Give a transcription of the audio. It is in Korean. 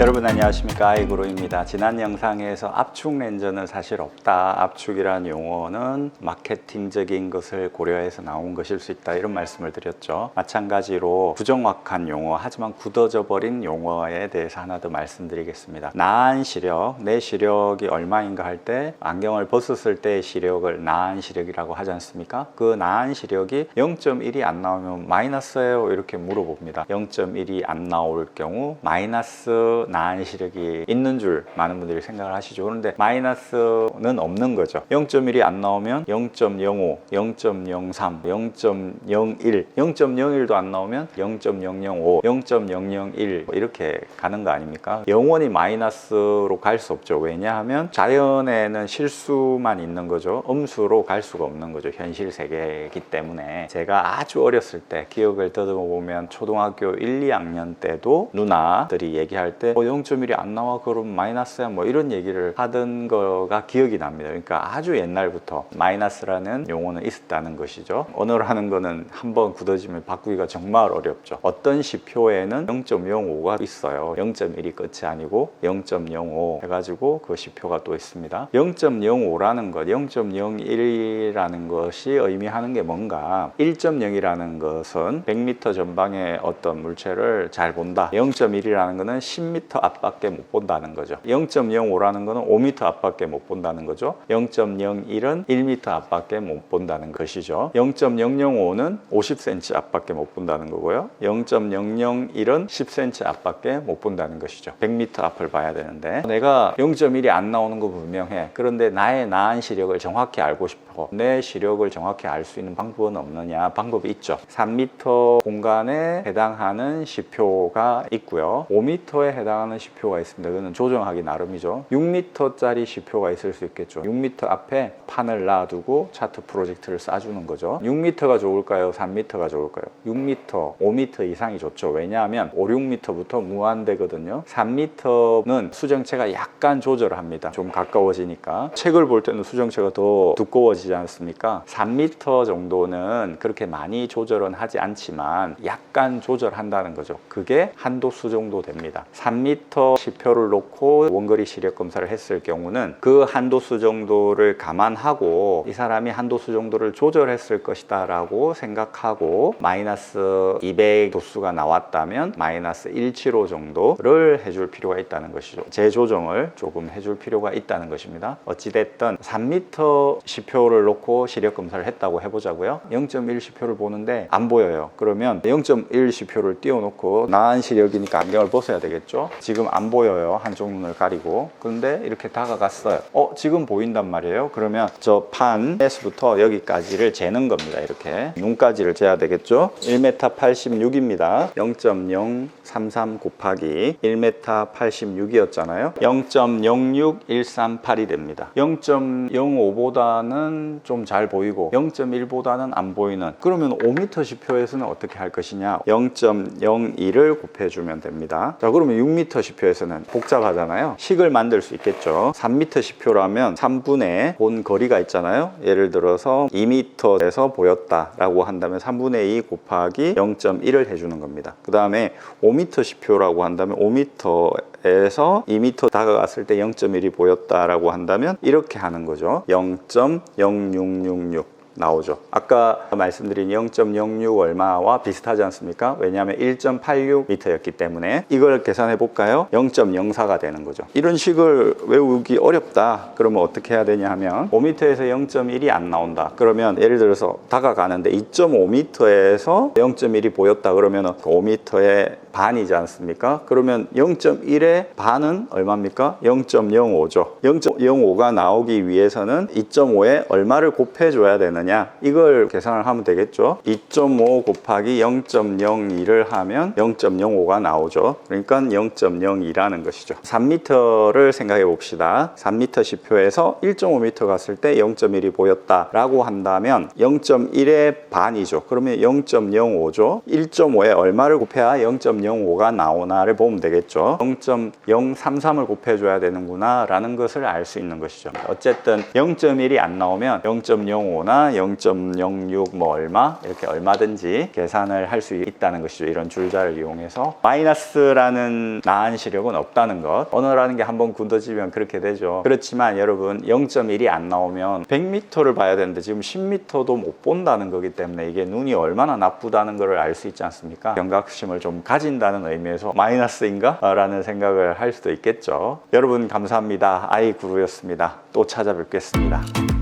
여러분 안녕하십니까? 아이그로입니다. 지난 영상에서 압축 렌즈는 사실 없다. 압축이라는 용어는 마케팅적인 것을 고려해서 나온 것일 수 있다. 이런 말씀을 드렸죠. 마찬가지로 부정확한 용어 하지만 굳어져 버린 용어에 대해서 하나 더 말씀드리겠습니다. 나한 시력 내 시력이 얼마인가 할 때 안경을 벗었을 때의 시력을 나한 시력이라고 하지 않습니까? 그 나한 시력이 0.1이 안 나오면 마이너스예요. 이렇게 물어봅니다. 0.1이 안 나올 경우 마이너스 나한 시력이 있는 줄 많은 분들이 생각을 하시죠. 그런데 마이너스는 없는 거죠. 0.1이 안 나오면 0.05, 0.03, 0.01, 0.01도 안 나오면 0.005, 0.001 이렇게 가는 거 아닙니까? 영원히 마이너스로 갈 수 없죠. 왜냐하면 자연에는 실수만 있는 거죠. 음수로 갈 수가 없는 거죠. 현실 세계이기 때문에 제가 아주 어렸을 때 기억을 더듬어 보면 초등학교 1, 2학년 때도 누나들이 얘기할 때 어, 0.1이 안 나와 그럼 마이너스야 뭐 이런 얘기를 하던 거가 기억이 납니다. 그러니까 아주 옛날부터 마이너스라는 용어는 있었다는 것이죠. 언어를 하는 거는 한번 굳어지면 바꾸기가 정말 어렵죠. 어떤 시표에는 0.05가 있어요. 0.1이 끝이 아니고 0.05 해가지고 그 시표가 또 있습니다. 0.05라는 것, 0.01이라는 것이 의미하는 게 뭔가 1.0이라는 것은 100m 전방의 어떤 물체를 잘 본다. 0.1이라는 것은 10m 앞밖에 못 본다는 거죠. 0.05라는 것은 5m 앞밖에 못 본다는 거죠. 0.01은 1m 앞밖에 못 본다는 것이죠. 0.005는 50cm 앞밖에 못 본다는 거고요. 0.001은 10cm 앞밖에 못 본다는 것이죠. 100m 앞을 봐야 되는데 내가 0.1이 안 나오는 거 분명해. 그런데 나의 나한 시력을 정확히 알고 싶어. 내 시력을 정확히 알 수 있는 방법은 없느냐? 방법이 있죠. 3m 공간에 해당하는 시표가 있고요. 5m에 해당 하는 시표가 있습니다. 그거는 조정하기 나름이죠. 6m짜리 시표가 있을 수 있겠죠. 6m 앞에 판을 놔두고 차트 프로젝트를 쏴주는 거죠. 6m가 좋을까요? 3m가 좋을까요? 6m, 5m 이상이 좋죠. 왜냐하면 5, 6m부터 무한대거든요. 3m는 수정체가 약간 조절을 합니다. 좀 가까워지니까. 책을 볼 때는 수정체가 더 두꺼워지지 않습니까? 3m 정도는 그렇게 많이 조절은 하지 않지만 약간 조절한다는 거죠. 그게 한도수 정도 됩니다. 3m 시표를 놓고 원거리 시력 검사를 했을 경우는 그 한도수 정도를 감안하고 이 사람이 한도수 정도를 조절했을 것이다 라고 생각하고 마이너스 200 도수가 나왔다면 마이너스 175 정도를 해줄 필요가 있다는 것이죠. 재조정을 조금 해줄 필요가 있다는 것입니다. 어찌됐든 3m 시표를 놓고 시력 검사를 했다고 해보자고요. 0.1 시표를 보는데 안 보여요. 그러면 0.1 시표를 띄워놓고 나은 시력이니까 안경을 벗어야 되겠죠. 지금 안 보여요. 한쪽 눈을 가리고. 그런데 이렇게 다가갔어요. 어, 지금 보인단 말이에요. 그러면 저 판에서부터 여기까지를 재는 겁니다. 이렇게. 눈까지를 재야 되겠죠. 1m 86입니다. 0.033 곱하기 1m 86이었잖아요. 0.06138이 됩니다. 0.05보다는 좀 잘 보이고 0.1보다는 안 보이는 그러면 5m 시표에서는 어떻게 할 것이냐 0.01을 곱해주면 됩니다 자 그러면 6m 시표에서는 복잡하잖아요. 식을 만들 수 있겠죠. 3m 시표라면 3분의 본 거리가 있잖아요. 예를 들어서 2m에서 보였다 라고 한다면 3분의 2 곱하기 0.1을 해주는 겁니다. 그 다음에 5m 시표라고 한다면 5m 에서 2m 다가갔을 때 0.1이 보였다라고 한다면 이렇게 하는 거죠. 0.0666 나오죠. 아까 말씀드린 0.06 얼마와 비슷하지 않습니까? 왜냐하면 1.86m였기 때문에 이걸 계산해 볼까요? 0.04가 되는 거죠. 이런 식을 외우기 어렵다. 그러면 어떻게 해야 되냐 하면 5m에서 0.1이 안 나온다. 그러면 예를 들어서 다가가는데 2.5m에서 0.1이 보였다. 그러면 5m의 반이지 않습니까? 그러면 0.1의 반은 얼마입니까? 0.05죠. 0.05가 나오기 위해서는 2.5에 얼마를 곱해줘야 되 느냐? 이걸 계산을 하면 되겠죠. 2.5 곱하기 0.02를 하면 0.05가 나오죠. 그러니까 0.02라는 것이죠. 3m를 생각해 봅시다. 3m 시표에서 1.5m 갔을 때 0.1이 보였다 라고 한다면 0.1의 반이죠. 그러면 0.05죠. 1.5에 얼마를 곱해야 0.05가 나오나를 보면 되겠죠. 0.033을 곱해줘야 되는구나 라는 것을 알 수 있는 것이죠. 어쨌든 0.1이 안 나오면 0.05나 0.06 뭐 얼마 이렇게 얼마든지 계산을 할 수 있다는 것이죠. 이런 줄자를 이용해서 마이너스라는 나한 시력은 없다는 것. 언어라는 게 한번 굳어지면 그렇게 되죠. 그렇지만 여러분 0.1이 안 나오면 100m를 봐야 되는데 지금 10m도 못 본다는 거기 때문에 이게 눈이 얼마나 나쁘다는 걸 알 수 있지 않습니까? 경각심을 좀 가진다는 의미에서 마이너스인가? 라는 생각을 할 수도 있겠죠. 여러분 감사합니다. 아이 구루였습니다. 또 찾아뵙겠습니다.